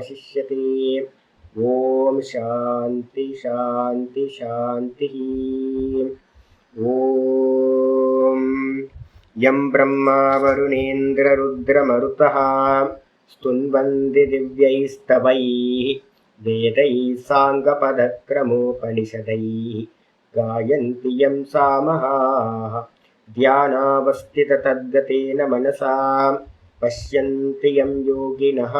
पूर्णमेवावशिष्यते ॐ शान्ति शान्ति शान्तिः ॐ यं ब्रह्मा वरुणेन्द्ररुद्रमरुतः स्तुन्वन्ति दिव्यैस्तवैः वेदैः साङ्गपदक्रमोपनिषदैः गायन्ति यं सामहाः ध्यानावस्थिततद्गतेन मनसा पश्यन्ति यं योगिनः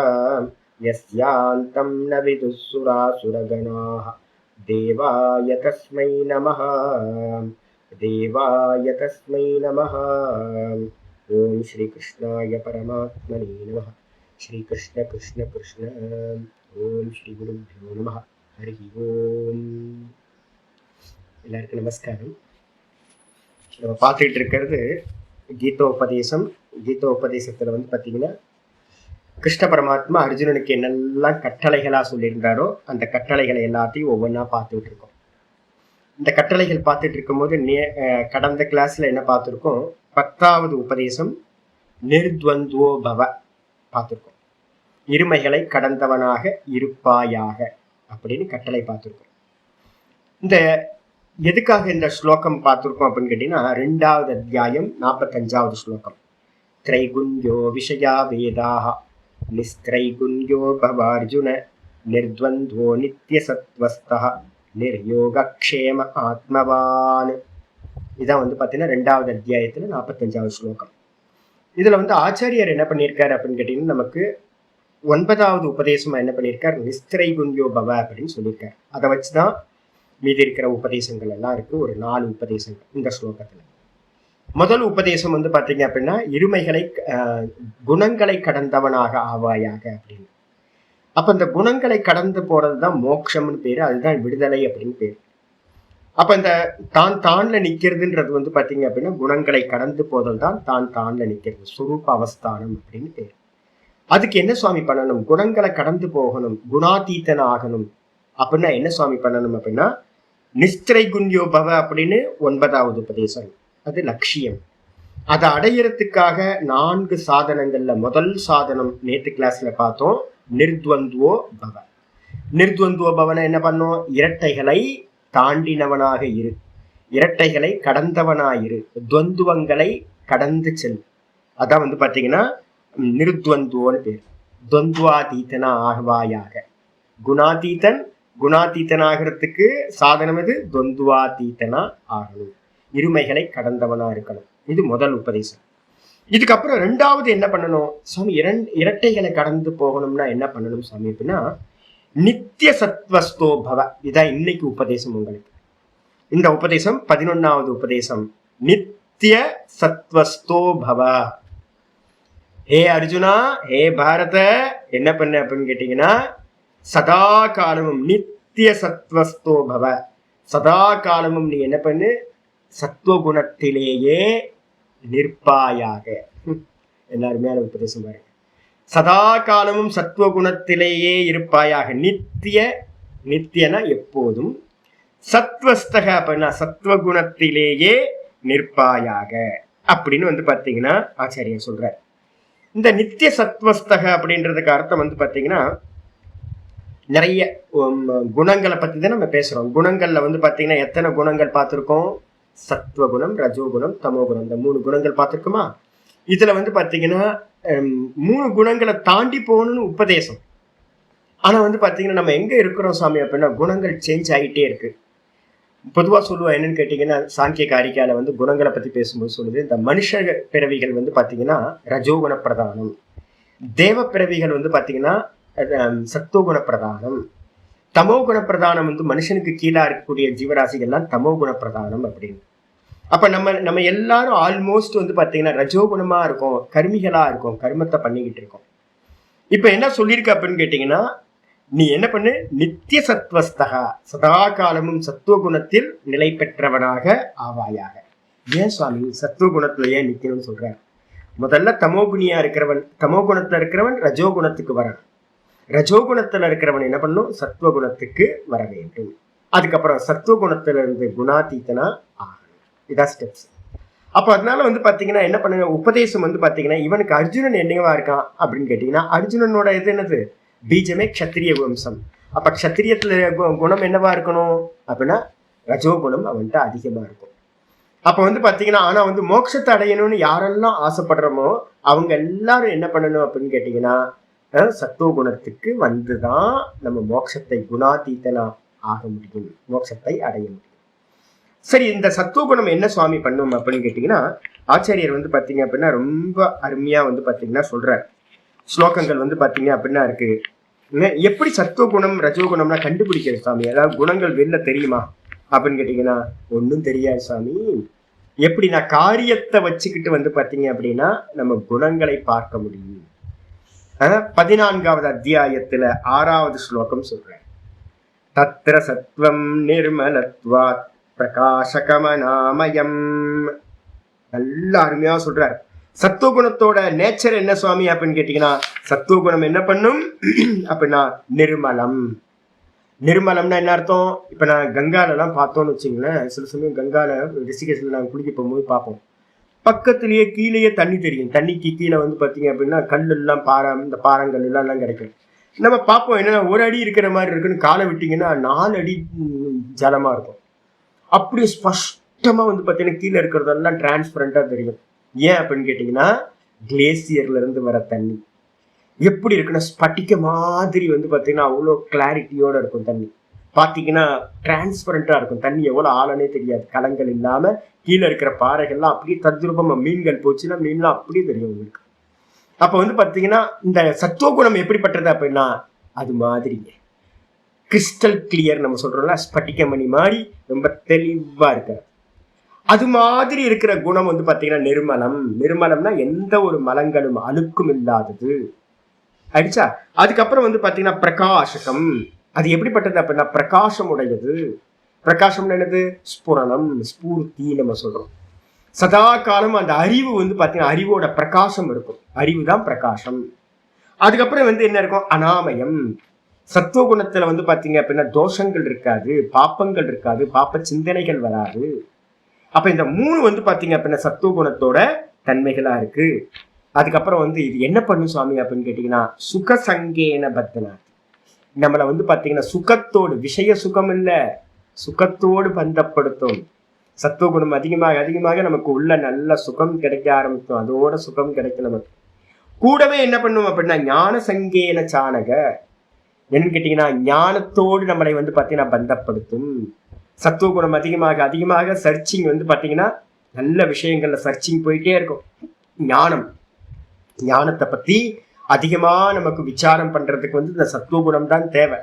यस्यान्तं न विदुःसुरासुरगणाः देवाय तस्मै नमः देवाय तस्मै नमः ॐ श्रीकृष्णाय परमात्मने नमः श्रीकृष्ण कृष्ण कृष्ण ॐ श्रीगुरुभ्यो नमः हरिः ஓம் எல்லாருக்கும் நமஸ்காரம் நம்ம பார்த்துக்கிட்டு இருக்கிறது கீதோபதேசம் கீதோபதேசத்தில் வந்து பார்த்தீங்கன்னா கிருஷ்ண பரமாத்மா அர்ஜுனனுக்கு என்னெல்லாம் கட்டளைகளாக சொல்லியிருந்தாரோ அந்த கட்டளைகளை எல்லாத்தையும் ஒவ்வொன்றா பார்த்துட்டு இருக்கோம் இந்த கட்டளைகள் பார்த்துட்டு இருக்கும்போது நே கடந்த கிளாஸ்ல என்ன பார்த்துருக்கோம்? பத்தாவது உபதேசம் நிர்த்வந்துவோ பவ பார்த்துருக்கோம். இருமைகளை கடந்தவனாக இருப்பாயாக அப்படின்னு கட்டளை பார்த்துருக்கோம். இந்த எதுக்காக இந்த ஸ்லோகம் பார்த்துருக்கோம் அப்படின்னு கேட்டீங்கன்னா ரெண்டாவது அத்தியாயம் நாற்பத்தஞ்சாவது ஸ்லோகம். திரைகுந்தோ விஷயா வேதாக நிஸ்திரைகுண்யோ निर्द्वन्द्वो நிர்த்வந்தோ நிர்யோகக்ஷேம ஆத்மவான் இதான் வந்து பார்த்தீங்கன்னா ரெண்டாவது அத்தியாயத்தில் நாற்பத்தஞ்சாவது ஸ்லோகம். இதில் வந்து ஆச்சாரியர் என்ன பண்ணியிருக்காரு அப்படின்னு கேட்டிங்கன்னா நமக்கு ஒன்பதாவது உபதேசமாக என்ன பண்ணியிருக்கார்? நிஸ்திரை குண்யோ பவ அப்படின்னு சொல்லியிருக்கார். அதை வச்சு தான் மீதி இருக்கிற உபதேசங்கள் எல்லாம் இருக்குது ஒரு நாலு உபதேசங்கள் இந்த ஸ்லோகத்தில். முதல் உபதேசம் வந்து பார்த்தீங்க அப்படின்னா இருமைகளை குணங்களை கடந்தவனாக ஆவாயாக அப்படின்னு. அப்போ இந்த குணங்களை கடந்து போறது தான் மோட்சம்னு பேர் அதுதான் விடுதலை அப்படின்னு பேர். அப்போ இந்த தான் தான்ல நிற்கிறதுன்றது வந்து பார்த்தீங்க அப்படின்னா குணங்களை கடந்து போதல் தான் தான் தான்ல நிற்கிறது சுரூப அவஸ்தானம் அப்படின்னு பேர். அதுக்கு என்ன சுவாமி பண்ணணும்? குணங்களை கடந்து போகணும் குணாதீத்தன் ஆகணும் அப்படின்னா என்ன சுவாமி பண்ணணும் அப்படின்னா நிஸ்திரை குண்யோபவ அப்படின்னு ஒன்பதாவது உபதேசம். அது லட்சியம். அதை அடையிறதுக்காக நான்கு சாதனங்கள்ல முதல் சாதனம் நேற்று கிளாஸ்ல பார்த்தோம் நிர்துவந்துவோ பவ. நிர்த்வந்துவோ பவனை என்ன பண்ணோம்? இரட்டைகளை தாண்டினவனாக இரு. இரட்டைகளை கடந்தவனாயிரு. துவந்துவங்களை கடந்து செல். அதான் வந்து பார்த்தீங்கன்னா நிருத்வந்துவோன்னு பேர். துவந்துவாதீத்தனா ஆகவாயாக. குணாதீதன் குணாதீத்தன் ஆகிறதுக்கு சாதனம் எது? துவந்துவாதீத்தனா ஆகணும். இருமைகளை கடந்தவனா இருக்கணும். இது முதல் உபதேசம். இதுக்கப்புறம் ரெண்டாவது என்ன பண்ணணும்? சுவாமி இரண் இரட்டைகளை கடந்து போகணும்னா என்ன பண்ணணும் சுவாமி அப்படின்னா நித்திய சத்வஸ்தோ பவ. இதான் இன்னைக்கு உபதேசம் உங்களுக்கு. இந்த உபதேசம் பதினொன்னாவது உபதேசம். நித்திய சத்வஸ்தோ பவ. ஹே அர்ஜுனா ஹே பாரத என்ன பண்ண அப்படின்னு கேட்டீங்கன்னா சதா காலமும் நித்திய சத்வஸ்தோ பவ. சதா காலமும் நீ என்ன பண்ணு சத்துவகுணத்திலேயே நிற்பாயாக. எல்லாருமே என்ன அருமையான உபதேசம் பாருங்க. சதா காலமும் சத்துவகுணத்திலேயே இருப்பாயாக. நித்திய நித்தியனா எப்போதும். சத்வஸ்தக அப்படின்னா சத்வகுணத்திலேயே நிற்பாயாக. அப்படின்னு வந்து பார்த்தீங்கன்னா ஆச்சாரியர் சொல்றார். இந்த நித்திய சத்வஸ்தக அப்படின்றதுக்கு அர்த்தம் வந்து பார்த்தீங்கன்னா நிறைய குணங்களை பற்றி தான் நம்ம பேசுகிறோம் குணங்களில் வந்து பார்த்தீங்கன்னா எத்தனை குணங்கள் பார்த்துருக்கோம்? சத்வகுணம் ரஜோகுணம் தமோகுணம். இந்த மூணு குணங்கள் பார்த்துருக்குமா? இதில் வந்து பார்த்தீங்கன்னா மூணு குணங்களை தாண்டி போகணும்னு உபதேசம். ஆனால் வந்து பார்த்தீங்கன்னா நம்ம எங்கே இருக்கிறோம் சாமி அப்படின்னா குணங்கள் சேஞ்ச் ஆகிட்டே இருக்குது பொதுவாக சொல்லுவா என்னன்னு கேட்டிங்கன்னா சாங்கிய காரிக்கால வந்து குணங்களை பற்றி பேசும்போது சொல்லுது. இந்த மனுஷ பிறவிகள் வந்து பார்த்தீங்கன்னா ரஜோகுண பிரதானம் தேவ பிறவிகள் வந்து பார்த்தீங்கன்னா சத்துவகுண பிரதானம் தமோ குண பிரதானம் வந்து மனுஷனுக்கு கீழே இருக்கக்கூடிய ஜீவராசிகள்லாம் தமோ குண பிரதானம் அப்படின்னு. அப்ப நம்ம நம்ம எல்லாரும் ஆல்மோஸ்ட் வந்து பாத்தீங்கன்னா ரஜோகுணமா இருக்கும் கருமிகளா இருக்கும் கருமத்தை பண்ணிக்கிட்டு இருக்கோம். இப்ப என்ன சொல்லியிருக்க அப்படின்னு கேட்டீங்கன்னா நீ என்ன பண்ணு? நித்திய சத்வஸ்தகா சதா காலமும் சத்துவகுணத்தில் நிலை பெற்றவனாக ஆவாயாக. ஏன் சுவாமி? சத்துவகுணத்துல ஏன் நிக்கணும்னு சொல்ற முதல்ல தமோகுணியா இருக்கிறவன் தமோ குணத்துல இருக்கிறவன் ரஜோகுணத்துக்கு வரணும் ரஜோகுணத்துல இருக்கிறவன் என்ன பண்ணும்? சத்துவகுணத்துக்கு வர வேண்டும். அதுக்கப்புறம் சத்துவகுணத்துல இருந்து குணாதீத்தனா ஆகணும். இதான் ஸ்டெப்ஸ் அப்போ அதனால வந்து பார்த்தீங்கன்னா என்ன பண்ணுங்க? உபதேசம் வந்து பார்த்தீங்கன்னா இவனுக்கு அர்ஜுனன் என்னவா இருக்கான் அப்படின்னு கேட்டிங்கன்னா அர்ஜுனனோட இது என்னது? பீஜமே க்ஷத்திரிய வம்சம் அப்போ க்ஷத்திரியத்தில் கு- குணம் என்னவா இருக்கணும்? அப்படின்னா ரஜோகுணம் அவன்கிட்ட அதிகமாக இருக்கும். அப்போ வந்து பார்த்தீங்கன்னா ஆனால் வந்து மோட்சத்தை அடையணும்னு யாரெல்லாம் ஆசைப்படுறோமோ அவங்க எல்லாரும் என்ன பண்ணணும் அப்படின்னு கேட்டிங்கன்னா சத்துவ குணத்துக்கு வந்து தான் நம்ம மோட்சத்தை குணாதீதனா ஆக முடியும் மோட்சத்தை அடைய முடியும். சரி இந்த சத்துவ குணம் என்ன சுவாமி பண்ணும் அப்படின்னு கேட்டிங்கன்னா ஆச்சாரியர் வந்து பாத்தீங்க அப்படின்னா ரொம்ப அருமையாக வந்து பாத்தீங்கன்னா சொல்றார். ஸ்லோகங்கள் வந்து பாத்தீங்க அப்படின்னா இருக்கு. என்ன- எப்படி சத்துவ குணம் ரஜோ குணம்னா கண்டுபிடிக்கிறது சாமி ஏதாவது குணங்கள் வெளில தெரியுமா? அப்படின்னு கேட்டீங்கன்னா ஒன்றும் தெரியாது சாமி எப்படி நான் காரியத்தை வச்சுக்கிட்டு வந்து பார்த்தீங்க அப்படின்னா நம்ம குணங்களை பார்க்க முடியும். பதினான்காவது அத்தியாயத்துல ஆறாவது ஸ்லோகம் சொல்றேன். தத்ர சத்வம் நிர்மலத்வாத் பிரகாசகமநாமயம். நல்ல அருமையா சொல்றார். சத்துவகுணத்தோட நேச்சர் என்ன சுவாமி அப்படின்னு கேட்டீங்கன்னா சத்துவகுணம் என்ன பண்ணும்? அப்படின்னா நிர்மலம். நிர்மலம்னா என்ன அர்த்தம்? இப்ப நான் கங்காலெல்லாம் பார்த்தோம்னு வச்சுங்களேன் சில சமயம் கங்கால ரிஷிகேஷ்ல நாங்கள் குளிக்க போகும்போது பார்ப்போம். பக்கத்திலேயே கீழேயே தண்ணி தெரியும். தண்ணிக்கு கீழே வந்து பார்த்தீங்க அப்படின்னா கல் எல்லாம் பாறை இந்த பாறங்கள் எல்லாம் கிடைக்கும். நம்ம பார்ப்போம் என்னன்னா ஒரு அடி இருக்கிற மாதிரி இருக்குன்னு காலை விட்டிங்கன்னா நாலு அடி ஜலமாக இருக்கும். அப்படியே ஸ்பஷ்டமாக வந்து பார்த்தீங்கன்னா கீழே இருக்கிறதெல்லாம் டிரான்ஸ்பரண்டா தெரியும். ஏன் அப்படின்னு கேட்டிங்கன்னா கிளேசியர்லேருந்து வர தண்ணி. எப்படி இருக்குன்னா ஸ்பட்டிக்க மாதிரி வந்து பார்த்தீங்கன்னா அவ்வளோ கிளாரிட்டியோடு இருக்கும் தண்ணி. பார்த்தீங்கன்னா டிரான்ஸ்பரண்டா இருக்கும். தண்ணி எவ்வளோ ஆழனே தெரியாது. கலங்கள் இல்லாமல் கீழே இருக்கிற பாறைகள்லாம் அப்படியே தத்ரூபமாக மீன்கள் போச்சுன்னா மீன்லாம் அப்படியே தெரியும் உங்களுக்கு. அப்போ வந்து பார்த்தீங்கன்னா இந்த சத்துவ குணம் எப்படிப்பட்டது அப்படின்னா அது மாதிரிங்க. கிறிஸ்டல் கிளியர் நம்ம சொல்கிறோம்ல ஸ்பட்டிகமணி மாதிரி ரொம்ப தெளிவாக இருக்கிறது. அது மாதிரி இருக்கிற குணம் வந்து பார்த்தீங்கன்னா நிர்மலம். நிர்மலம்னா எந்த ஒரு மலங்களும் அழுக்கும் இல்லாதது. அடிச்சா அதுக்கப்புறம் வந்து பார்த்தீங்கன்னா பிரகாசகம். அது எப்படிப்பட்டது அப்படின்னா பிரகாசம் உடையது பிரகாசம் என்னது? ஸ்புரணம் ஸ்பூர்த்தி நம்ம சொல்றோம். சதா காலம் அந்த அறிவு வந்து பார்த்தீங்கன்னா அறிவோட பிரகாசம் இருக்கும். அறிவு தான் பிரகாசம். அதுக்கப்புறம் வந்து என்ன இருக்கும்? அனாமயம். சத்துவ குணத்துல வந்து பார்த்தீங்க அப்படின்னா தோஷங்கள் இருக்காது பாப்பங்கள் இருக்காது பாப்ப சிந்தனைகள் வராது. அப்ப இந்த மூணு வந்து பார்த்தீங்க அப்படின்னா சத்துவ குணத்தோட தன்மைகளா இருக்கு. அதுக்கப்புறம் வந்து இது என்ன பண்ணும் சுவாமி அப்படின்னு கேட்டீங்கன்னா சுக சங்கேன பத்தனா நம்மளை வந்து பார்த்தீங்கன்னா சுகத்தோடு விஷய சுகம் இல்லை சுகத்தோடு பந்தப்படுத்தும். சத்துவ குணம் அதிகமாக அதிகமாக நமக்கு உள்ள நல்ல சுகம் கிடைக்க ஆரம்பிக்கும். அதோட சுகம் கிடைக்கும் நமக்கு. கூடவே என்ன பண்ணும் அப்படின்னா ஞான சங்கேன சாணக. என்னன்னு கேட்டீங்கன்னா ஞானத்தோடு நம்மளை வந்து பார்த்தீங்கன்னா பந்தப்படுத்தும். சத்துவ குணம் அதிகமாக அதிகமாக சர்ச்சிங் வந்து பார்த்தீங்கன்னா நல்ல விஷயங்கள்ல சர்ச்சிங் போயிட்டே இருக்கும். ஞானம். ஞானத்தை பத்தி அதிகமாக நமக்கு விசாரம் பண்ணுறதுக்கு வந்து இந்த சத்துவகுணம் தான் தேவை.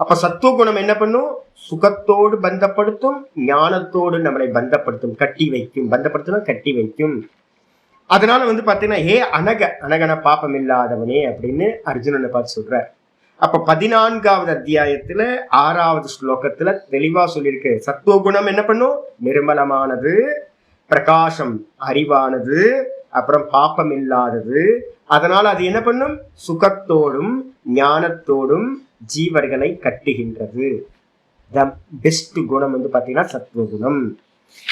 அப்போ சத்துவ குணம் என்ன பண்ணும்? சுகத்தோடு பந்தப்படுத்தும் ஞானத்தோடு நம்மளை பந்தப்படுத்தும். கட்டி வைக்கும். பந்தப்படுத்தணும் கட்டி வைக்கும். அதனால வந்து பார்த்தீங்கன்னா ஏ அனக அனகன பாப்பம் இல்லாதவனே அப்படின்னு அர்ஜுனனை பார்த்து சொல்றார். அப்ப பதினான்காவது அத்தியாயத்துல ஆறாவது ஸ்லோகத்துல தெளிவா சொல்லியிருக்கு. சத்துவ குணம் என்ன பண்ணும்? நிர்மலமானது பிரகாசம் அறிவானது அப்புறம் பாப்பம் இல்லாதது அதனால் அது என்ன பண்ணும்? சுகத்தோடும் ஞானத்தோடும் ஜீவர்களை கட்டுகின்றது. த பெஸ்ட் குணம் வந்து பார்த்தீங்கன்னா சத்துவகுணம்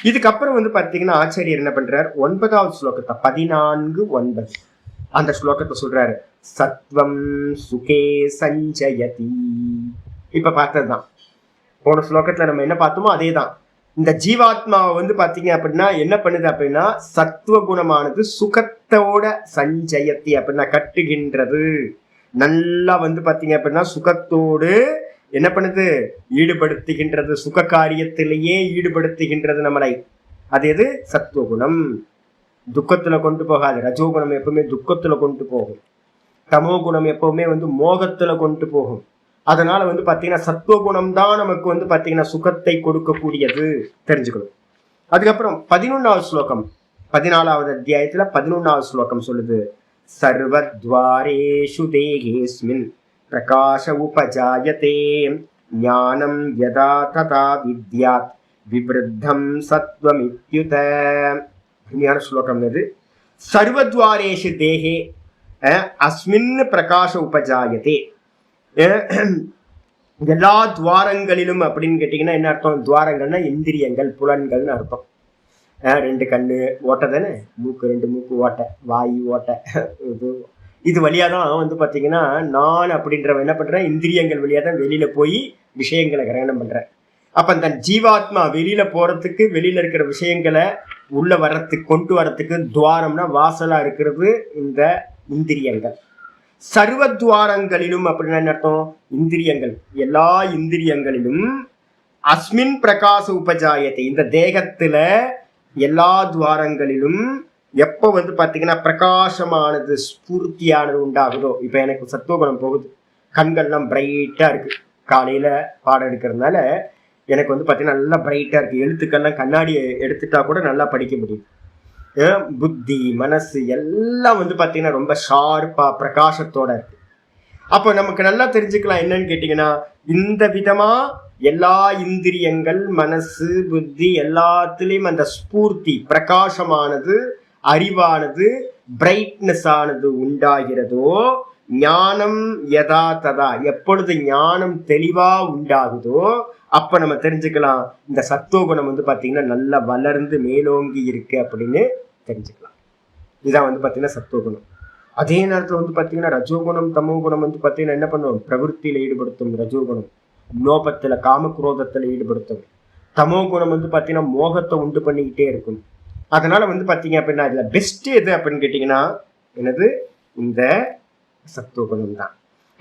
இதுக்கப்புறம் வந்து பார்த்தீங்கன்னா ஆச்சாரியர் என்ன பண்றார்? ஒன்பதாவது ஸ்லோகத்தை பதினான்கு ஒன்பது. அந்த ஸ்லோகத்தை சொல்றாரு. சத்வம் சுகே சஞ்சயதி. இப்ப பார்த்ததுதான். போன ஸ்லோகத்துல நம்ம என்ன பார்த்தோமோ அதே தான் இந்த ஜீவாத்மாவை வந்து பார்த்தீங்க அப்படின்னா என்ன பண்ணுது அப்படின்னா சத்துவ குணமானது சுகத்தோட சஞ்சயத்தை அப்படின்னா கட்டுகின்றது. நல்லா வந்து பார்த்தீங்க அப்படின்னா சுகத்தோடு என்ன பண்ணுது? ஈடுபடுத்துகின்றது. சுக காரியத்திலேயே ஈடுபடுத்துகின்றது நம்மளை. அது எது? சத்துவகுணம் துக்கத்துல கொண்டு போகாது. ரஜோகுணம் எப்பவுமே துக்கத்துல கொண்டு போகும். தமோ குணம் எப்பவுமே வந்து மோகத்துல கொண்டு போகும். அதனால வந்து பாத்தீங்கன்னா சத்துவகுணம் தான் நமக்கு வந்து பாத்தீங்கன்னா சுகத்தை கொடுக்கக்கூடியது. தெரிஞ்சுக்கணும். அதுக்கப்புறம் பதினொன்னாவது ஸ்லோகம். பதினாலாவது அத்தியாயத்துல பதினொன்னாவது ஸ்லோகம் சொல்லுது. சர்வத்வாரேஷு தேகேஸ்மின் பிரகாஷ உபஜாயதே. ஞானம் யதா ததா வித்யாத் விவருத்தம் சத்வமித்யுத. அருமையான ஸ்லோகம் இது சர்வத்வாரேஷு தேகே அஸ்மின் பிரகாஷ உபஜாயதே. எல்லா துவாரங்களிலும் அப்படின்னு கேட்டிங்கன்னா என்ன அர்த்தம்? துவாரங்கள்னா இந்திரியங்கள் புலன்கள்னு அர்த்தம். ரெண்டு கண்ணு ஓட்டை தானே? மூக்கு ரெண்டு மூக்கு ஓட்டை. வாய் ஓட்டை. இது இது வழியாக தான் வந்து பார்த்தீங்கன்னா நான் அப்படின்றவன் என்ன பண்ணுறேன் இந்திரியங்கள் வழியாக தான் வெளியில் போய் விஷயங்களை கிரகணம் பண்ணுறேன் அப்போ அந்த ஜீவாத்மா வெளியில் போகிறதுக்கு வெளியில் இருக்கிற விஷயங்களை உள்ளே வர்றதுக்கு கொண்டு வரத்துக்கு துவாரம்னா வாசலாக இருக்கிறது இந்த இந்திரியங்கள். சர்வ துவாரங்களிலும் அப்படின்னா என்ன அர்த்தம்? இந்திரியங்கள். எல்லா இந்திரியங்களிலும் அஸ்மின் பிரகாச உபஜாயத்தை இந்த தேகத்துல எல்லா துவாரங்களிலும் எப்போ வந்து பாத்தீங்கன்னா பிரகாசமானது ஸ்பூர்த்தியானது உண்டாகுதோ இப்போ எனக்கு சத்துவகுணம் போகுது. கண்கள்லாம் பிரைட்டா இருக்கு. காலையில பாடம் எடுக்கிறதுனால எனக்கு வந்து பாத்தீங்கன்னா நல்லா பிரைட்டா இருக்கு. எழுத்துக்கள்லாம் கண்ணாடி எடுத்துட்டா கூட நல்லா படிக்க முடியும். புத்தி மனசு எல்லாம் வந்து பார்த்திங்கன்னா ரொம்ப ஷார்ப்பாக பிரகாசத்தோட இருக்கு. அப்போ நமக்கு நல்லா தெரிஞ்சுக்கலாம் என்னன்னு கேட்டிங்கன்னா இந்த விதமாக எல்லா இந்திரியங்கள் மனசு புத்தி எல்லாத்துலேயும் அந்த ஸ்பூர்த்தி பிரகாசமானது அறிவானது பிரைட்னஸ் ஆனது உண்டாகிறதோ ஞானம் யதா ததா எப்பொழுது ஞானம் தெளிவாக உண்டாகுதோ அப்ப நம்ம தெரிஞ்சுக்கலாம். இந்த சத்துவகுணம் வந்து பாத்தீங்கன்னா நல்லா வளர்ந்து மேலோங்கி இருக்கு அப்படின்னு தெரிஞ்சுக்கலாம். இதான் வந்து பாத்தீங்கன்னா சத்துவகுணம். அதே நேரத்தில் வந்து பாத்தீங்கன்னா ரஜோகுணம் தமோ குணம் வந்து பாத்தீங்கன்னா என்ன பண்ணுவோம் பிரவருத்தியில ஈடுபடுத்தும் ரஜோகுணம். லோபத்துல காமக்ரோதத்துல ஈடுபடுத்தும். தமோ குணம் வந்து பாத்தீங்கன்னா மோகத்தை உண்டு பண்ணிக்கிட்டே இருக்கும். அதனால வந்து பாத்தீங்க அப்படின்னா இதுல பெஸ்ட் எது அப்படின்னு கேட்டீங்கன்னா எனது இந்த சத்துவகுணம் தான்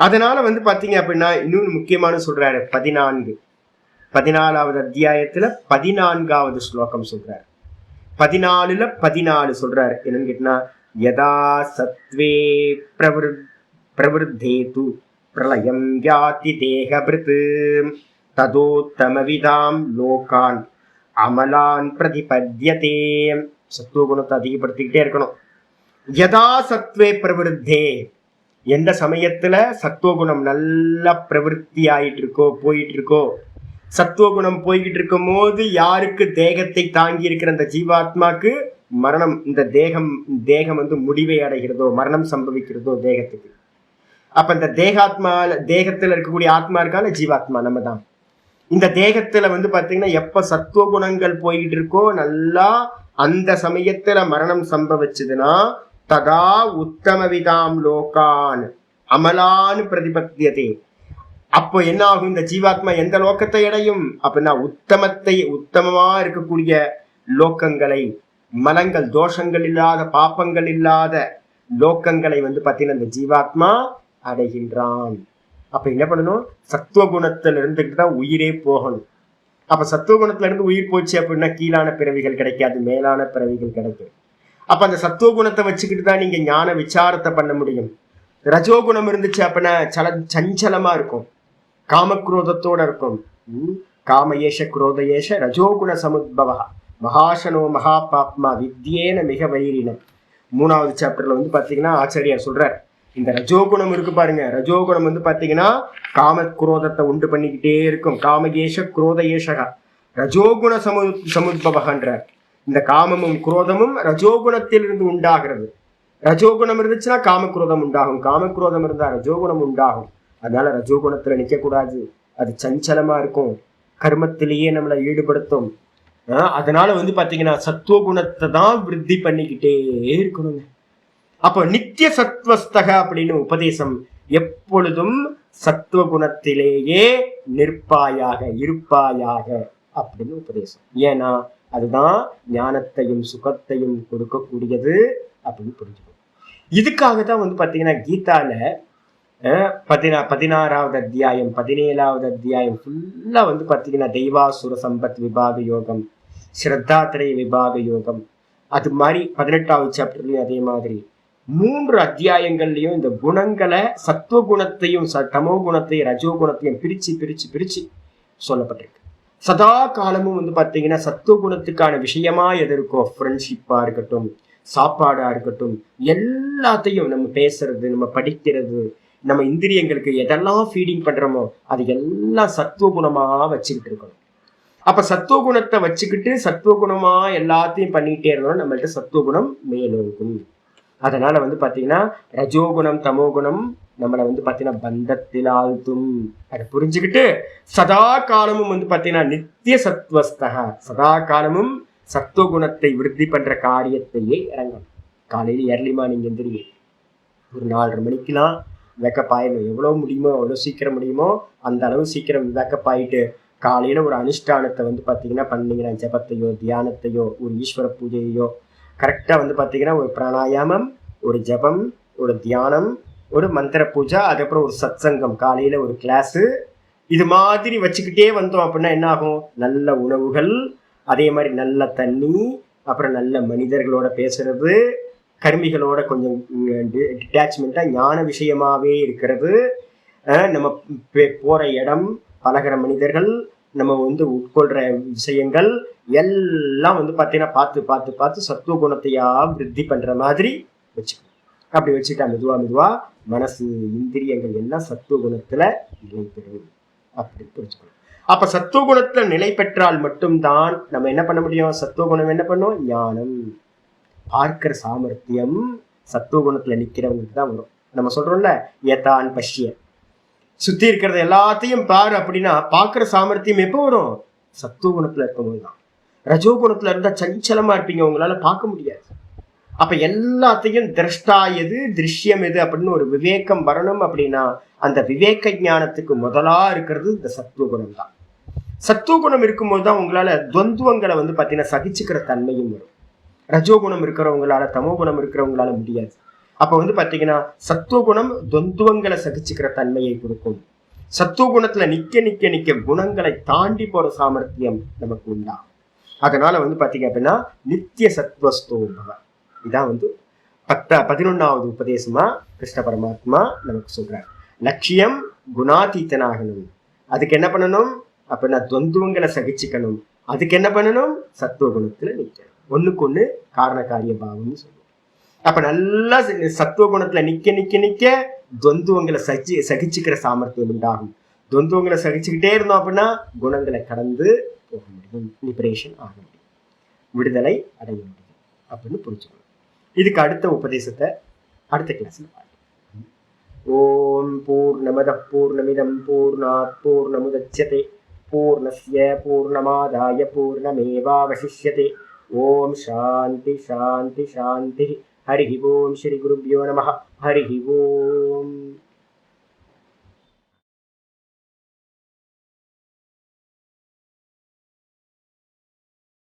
அதனால வந்து பாத்தீங்க அப்படின்னா இன்னொன்று முக்கியமான சொல்றாரு பதினான்கு. பதினாலாவது அத்தியாயத்துல பதினான்காவது ஸ்லோகம் சொல்றார். பதினாலுல பதினாலு சொல்றாரு. என்னன்னு கேட்டினா யதா சத்வே பிரவரு பிரவருத்தேது பிரளயம் யாதி தேகபிருத் ததோத்தமவிதாம் லோகான் அமலான் பிரதிபத்யதே. சத்துவகுணத்தை அதிகப்படுத்திக்கிட்டே இருக்கணும். யதா சத்வே பிரவருத்தே எந்த சமயத்துல சத்துவகுணம் நல்லா பிரவருத்தி ஆயிட்டு இருக்கோ போயிட்டு இருக்கோ சத்துவகுணம் போய்கிட்டு இருக்கும் போது யாருக்கு தேகத்தை தாங்கி இருக்கிற அந்த ஜீவாத்மாக்கு மரணம் இந்த தேகம் தேகம் வந்து முடிவை அடைகிறதோ மரணம் சம்பவிக்கிறதோ தேகத்துக்கு. அப்ப இந்த தேகாத்மா தேகத்துல இருக்கக்கூடிய ஆத்மா இருக்கான ஜீவாத்மா? நம்ம தான். இந்த தேகத்துல வந்து பாத்தீங்கன்னா எப்ப சத்துவ குணங்கள் போய்கிட்டு இருக்கோ நல்லா அந்த சமயத்துல மரணம் சம்பவிச்சதுன்னா ததா உத்தமவிதாம் லோகான் அமலான் பிரதிபத்தியதே. அப்போ என்ன ஆகும் இந்த ஜீவாத்மா எந்த லோக்கத்தை அடையும்? அப்படின்னா உத்தமத்தை உத்தமமா இருக்கக்கூடிய லோக்கங்களை மலங்கள் தோஷங்கள் இல்லாத பாப்பங்கள் இல்லாத லோக்கங்களை வந்து பார்த்தீங்கன்னா இந்த ஜீவாத்மா அடைகின்றான். அப்ப என்ன பண்ணணும்? சத்துவ குணத்துல இருந்துகிட்டு தான் உயிரே போகணும். அப்ப சத்துவ குணத்துல இருந்து உயிர் போச்சு அப்படின்னா கீழான பிறவிகள் கிடைக்காது மேலான பிறவிகள் கிடைக்கும். அப்ப அந்த சத்துவ குணத்தை வச்சுக்கிட்டு தான் நீங்க ஞான விசாரத்தை பண்ண முடியும். ரஜோகுணம் இருந்துச்சு அப்படின்னா சல சஞ்சலமா இருக்கும். காமக்ரோதத்தோட இருக்கும் ம், குரோதயேஷ ரஜோகுண சமுத்பவா மகாசனோ மகாபாப்மா வித்யேன மிக வைரினம் மூணாவது சாப்டர்ல வந்து பாத்தீங்கன்னா ஆச்சாரியார் சொல்றார். இந்த ரஜோகுணம் இருக்கு பாருங்க. ரஜோகுணம் வந்து பாத்தீங்கன்னா காம குரோதத்தை உண்டு பண்ணிக்கிட்டே இருக்கும். காமகேஷ குரோதயேஷகா. ரஜோகுண சமு சமுத்பவகன்றார் இந்த காமமும் குரோதமும் ரஜோகுணத்திலிருந்து உண்டாகிறது. ரஜோகுணம் இருந்துச்சுன்னா காமக்ரோதம் உண்டாகும். காமக்ரோதம் இருந்தா ரஜோகுணம் உண்டாகும். அதனால ரஜோகுணத்துல நிக்க கூடாது அது சஞ்சலமா இருக்கும். கர்மத்திலேயே நம்மளை ஈடுபடுத்தும். அதனால வந்து பாத்தீங்கன்னா சத்துவ குணத்தை தான் விருத்தி பண்ணிக்கிட்டே இருக்கணுங்க. அப்போ நித்திய சத்வஸ்தக அப்படின்னு உபதேசம் எப்பொழுதும் சத்துவ குணத்திலேயே நிற்பாயாக இருப்பாயாக அப்படின்னு உபதேசம். ஏன்னா அதுதான் ஞானத்தையும் சுகத்தையும் கொடுக்கக்கூடியது அப்படின்னு புரிஞ்சுக்கணும். இதுக்காக தான் வந்து பாத்தீங்கன்னா கீதால பதினா பதினாறாவது அத்தியாயம் பதினேழாவது அத்தியாயம் ஃபுல்லாக வந்து பார்த்தீங்கன்னா தெய்வாசுர சம்பத் விபாக யோகம் ஸ்ரத்தாத்திரை விபாக யோகம். அது மாதிரி பதினெட்டாவது சாப்டர்லையும் அதே மாதிரி. மூன்று அத்தியாயங்கள்லையும் இந்த குணங்களை சத்துவ குணத்தையும் ச- தமோ குணத்தையும் ரஜோ குணத்தையும் பிரிச்சு பிரிச்சு பிரிச்சு சொல்லப்பட்டிருக்கு. சதா காலமும் வந்து பார்த்தீங்கன்னா சத்துவ குணத்துக்கான விஷயமா எது இருக்கோ ஃப்ரெண்ட்ஷிப்பாக இருக்கட்டும் சாப்பாடாக இருக்கட்டும் எல்லாத்தையும் நம்ம பேசுறது நம்ம படிக்கிறது நம்ம இந்திரியங்களுக்கு எதெல்லாம் ஃபீடிங் பண்றோமோ அது எல்லாம் சத்துவ குணமா வச்சுக்கிட்டு இருக்கணும். அப்ப சத்துவ குணத்தை வச்சுக்கிட்டு சத்துவ குணமா எல்லாத்தையும் பண்ணிக்கிட்டே இருந்தோம் நம்மள்ட்ட சத்துவ குணம் மேலோங்கும். அதனால வந்து பாத்தீங்கன்னா ரஜோகுணம் தமோகுணம் நம்மளை வந்து பாத்தீங்கன்னா பந்தத்தில் ஆழ்த்தும் அதை புரிஞ்சுக்கிட்டு சதா காலமும் வந்து பாத்தீங்கன்னா நித்திய சத்வஸ்தக சதா காலமும் சத்துவகுணத்தை விருத்தி பண்ற காரியத்தையே இறங்கணும். காலையில் ஏர்லி மார்னிங் எந்திரிங்க. ஒரு நாலரை மணிக்கெல்லாம் வேக்கப் ஆயிடணும் எவ்வளோ முடியுமோ எவ்வளோ சீக்கிரம் முடியுமோ அந்த அளவு சீக்கிரம் வேக்கப் ஆகிட்டு காலையில் ஒரு அனுஷ்டானத்தை வந்து பார்த்தீங்கன்னா பண்ணிங்கன்னா ஜபத்தையோ தியானத்தையோ ஒரு ஈஸ்வர பூஜையோ கரெக்டாக வந்து பார்த்தீங்கன்னா ஒரு பிராணாயாமம் ஒரு ஜபம் ஒரு தியானம் ஒரு மந்திர பூஜை அதுக்கப்புறம் ஒரு சத்சங்கம். காலையில் ஒரு கிளாஸு இது மாதிரி வச்சுக்கிட்டே வந்தோம் அப்படின்னா என்ன ஆகும்? நல்ல உணவுகள் அதே மாதிரி நல்ல தண்ணி அப்புறம் நல்ல மனிதர்களோட பேசுறது கருமிகளோட கொஞ்சம் டிட்டாச்மெண்ட்டாக ஞான விஷயமாகவே இருக்கிறது. நம்ம பே- இடம் பழகுற மனிதர்கள் நம்ம வந்து உட்கொள்கிற விஷயங்கள் எல்லாம் வந்து பார்த்தீங்கன்னா பார்த்து பார்த்து பார்த்து சத்துவ குணத்தையா விருத்தி பண்ணுற மாதிரி வச்சுக்கணும். அப்படி வச்சுட்டா மெதுவாக மெதுவாக மனசு இந்திரியங்கள் எல்லாம் சத்துவ குணத்தில் நிலை பெறும். அப்படி புரிஞ்சுக்கணும். அப்போ சத்துவ குணத்தில் நிலை பெற்றால் மட்டும்தான் நம்ம என்ன பண்ண முடியும்? சத்துவ குணம் என்ன பண்ணும்? ஞானம். பார்க்கிற சாமர்த்தியம் சத்துவ குணத்தில் நிக்கிறவங்களுக்கு தான் வரும். நம்ம சொல்றோம்ல ஏதான் பஷ்ய. சுத்தி இருக்கிறது எல்லாத்தையும் பாரு அப்படின்னா பார்க்குற சாமர்த்தியம் எப்போ வரும்? சத்துவ குணத்தில் இருக்கும்போது தான். ரஜோ இருந்தால் இருந்தா இருப்பீங்க உங்களால் பார்க்க முடியாது. அப்ப எல்லாத்தையும் திரஷ்டா எது திருஷ்யம் எது அப்படின்னு ஒரு விவேகம் வரணும் அப்படின்னா அந்த விவேக ஞானத்துக்கு முதலா இருக்கிறது இந்த சத்துவ குணம் தான் சத்துவ குணம் இருக்கும்போது தான் உங்களால துவந்துவங்களை வந்து பார்த்தீங்கன்னா சகிச்சுக்கிற தன்மையும் வரும். ரஜோகுணம் இருக்கிறவங்களால தமோ குணம் இருக்கிறவங்களால முடியாது. அப்போ வந்து பார்த்தீங்கன்னா சத்துவ குணம் சகிச்சுக்கிற தன்மையை கொடுக்கும். சத்துவகுணத்துல நிக்க நிக்க நிக்க குணங்களை தாண்டி போற சாமர்த்தியம் நமக்கு உண்டா? அதனால வந்து பாத்தீங்க அப்படின்னா நித்திய சத்வஸ்தோபவ. இதான் வந்து பத்த பதினொன்னாவது உபதேசமா கிருஷ்ண பரமாத்மா நமக்கு சொல்றார். லட்சியம் குணாதீத்தனாகணும். அதுக்கு என்ன பண்ணணும்? அப்படின்னா துவந்துவங்களை சகிச்சுக்கணும். அதுக்கு என்ன பண்ணணும்? சத்துவ குணத்துல நிக்கணும் ஒண்ணுக்கு ஒண்ணு காரண காரிய பாவம்னு சொல்லுவோம். அப்ப நல்லா சத்துவ குணத்துல நிக்க நிக்க நிக்க துவந்துவங்களை சகி சகிச்சுக்கிற சாமர்த்தியம் உண்டாகும். துவந்துவங்களை சகிச்சுக்கிட்டே இருந்தோம் அப்படின்னா குணங்களை கடந்து போக முடியும். லிபரேஷன் ஆக முடியும். விடுதலை அடைய முடியும். அப்படின்னு புரிஞ்சுக்கணும். இதுக்கு அடுத்த உபதேசத்தை அடுத்த கிளாஸ்ல பார்க்கலாம். ஓம் பூர்ணமத பூர்ணமிதம் பூர்ணாத் பூர்ணமுதட்சதே பூர்ணஸ்ய பூர்ணமாதாய பூர்ணமேவாவசிஷ்யதே. ॐ शान्ति शान्ति शान्तिः हरिः ओं श्रीगुरुभ्यो नमः हरिः ओम्